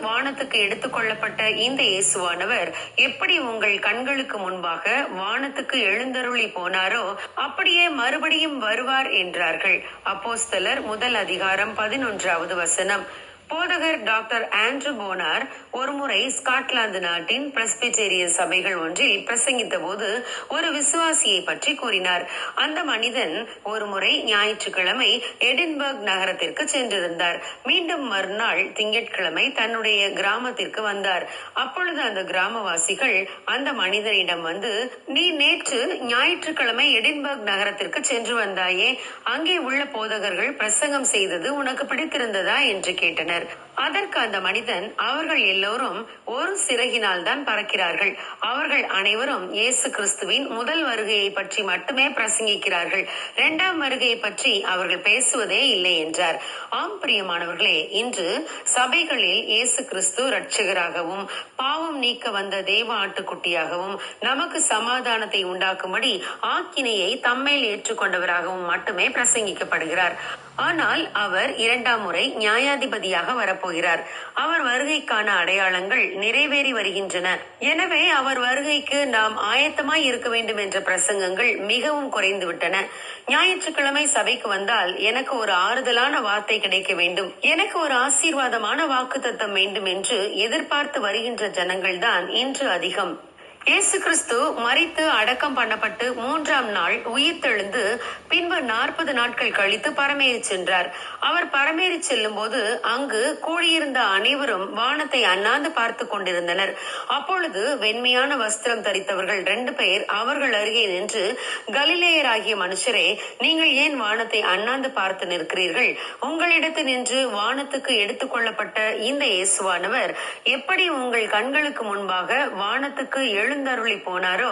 வானத்துக்கு எடுத்துக்கொள்ளப்பட்ட இந்த இயேசுவானவர் எப்படி உங்கள் கண்களுக்கு முன்பாக வானத்துக்கு எழுந்தருளி போனாரோ அப்படியே மறுபடியும் வருவார் என்றார்கள். அப்போஸ்தலர் முதல் அதிகாரம் பதினொன்றாவது வசனம். போதகர் டாக்டர் ஆண்ட்ரூ போனார் ஒருமுறை ஸ்காட்லாந்து நாட்டின் பிரஸ்பிடேரிய சபைகள் ஒன்றில் பிரசங்கித்த போது ஒரு விசுவாசியை பற்றி கூறினார். அந்த மனிதன் ஒருமுறை ஞாயிற்றுக்கிழமை எடின்பர்க் நகரத்திற்கு சென்றிருந்தார். மீண்டும் மறுநாள் திங்கட்கிழமை தன்னுடைய கிராமத்திற்கு வந்தார். அப்பொழுது அந்த கிராமவாசிகள் அந்த மனிதனிடம் வந்து நீ நேற்று ஞாயிற்றுக்கிழமை எடின்பர்க் நகரத்திற்கு சென்று வந்தாயே. அங்கே உள்ள போதகர்கள் பிரசங்கம் செய்தது உனக்கு பிடித்திருந்ததா? என்று கேட்டனர். அதற்கு அந்த மனிதன் அவர்கள் எல்லோரும் ஒரு சிறகினால் தான் பறக்கிறார்கள். அவர்கள் அனைவரும் இயேசு கிறிஸ்துவின் முதல் வருகையை பற்றி மட்டுமே பிரசங்கிக்கிறார்கள். இரண்டாம் வருகையை பற்றி அவர்கள் பேசுவதே இல்லை என்றார். ஆம் பிரியமானவர்களே இன்று சபைகளில் இயேசு கிறிஸ்து ரட்சகராகவும் பாவ நீக்க வந்த தேவ ஆட்டுக்குட்டியாகவும் நமக்கு சமாதானத்தை உண்டாக்கும்படி ஆக்கினையை தம்மேல் ஏற்றுக்கொண்டவராகவும் மட்டுமே பிரசங்கிக்கப்படுகிறார். ஆனால் அவர் இரண்டாம் முறை நியாயாதிபதியாக வரப்போகிறார். அவர் வருகைக்கான அடையாளங்கள் நிறைவேறி வருகின்றன. எனவே அவர் வருகைக்கு நாம் ஆயத்தமாய் இருக்க வேண்டும் என்ற பிரசங்கங்கள் மிகவும் குறைந்து விட்டன ஞாயிற்றுக்கிழமை சபைக்கு வந்தால் எனக்கு ஒரு ஆறுதலான வார்த்தை கிடைக்க வேண்டும். எனக்கு ஒரு ஆசீர்வாதமான வாக்கு தத்தம் வேண்டும் என்று எதிர்பார்த்து வருகின்ற ஜனங்கள் தான் இன்று அதிகம். இயேசு கிறிஸ்து மறித்து அடக்கம் பண்ணப்பட்டு மூன்றாம் நாள் உயிர்த்தெழுந்து பின்பு நாற்பது நாட்கள் கழித்து பரமேறி சென்றார். அவர் பரமேறி செல்லும் போது அங்கு கூடியிருந்த அனைவரும் வானத்தை அண்ணாந்து பார்த்து கொண்டிருந்தனர். அப்பொழுது வெண்மையான வஸ்திரம் தரித்தவர்கள் ரெண்டு பேர் அவர்கள் அருகே நின்று கலிலேயராகிய மனுஷரே நீங்கள் ஏன் வானத்தை அண்ணாந்து பார்த்து நிற்கிறீர்கள்? உங்களிடத்து நின்று வானத்துக்கு எடுத்துக்கொள்ளப்பட்ட இந்த இயேசுவானவர் எப்படி உங்கள் கண்களுக்கு முன்பாக வானத்துக்கு எழு எழுந்தருளி போனாரோ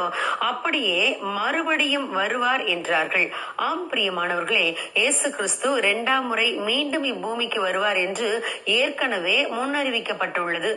அப்படியே மறுபடியும் வருவார் என்றார்கள். ஆம் பிரியமானவர்களே இயேசு கிறிஸ்து இரண்டாம் முறை மீண்டும் இப்பூமிக்கு வருவார் என்று ஏற்கனவே முன்னறிவிக்கப்பட்டுள்ளது.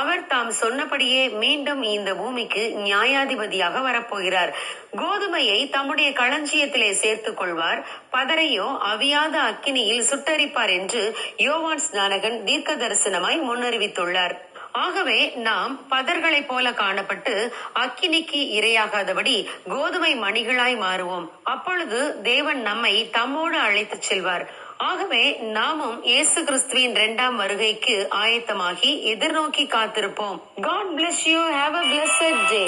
அவர் தாம் சொன்னபடியே மீண்டும் இந்த பூமிக்கு நியாயாதிபதியாக வரப்போகிறார். கோதுமையை தம்முடைய களஞ்சியத்திலே சேர்த்துக் கொள்வார் பதரையோ அவியாத அக்கினியில் சுட்டரிப்பார் என்று யோவான் ஸ்நானகன் தீர்க்க தரிசனமாய் முன்னறிவித்துள்ளார். ஆகவே நாம் பதர்களைப் போல காணப்பட்டு அக்கினிக்கு இரையாகாதபடி கோதுமை மணிகளாய் மாறுவோம். அப்பொழுது தேவன் நம்மை தம்மோடு அழைத்துச் செல்வார். ஆகவே நாமும் இயேசு கிறிஸ்துவின் இரண்டாம் வருகைக்கு ஆயத்தமாகி எதிர்நோக்கி காத்திருப்போம். God bless you have a blessed day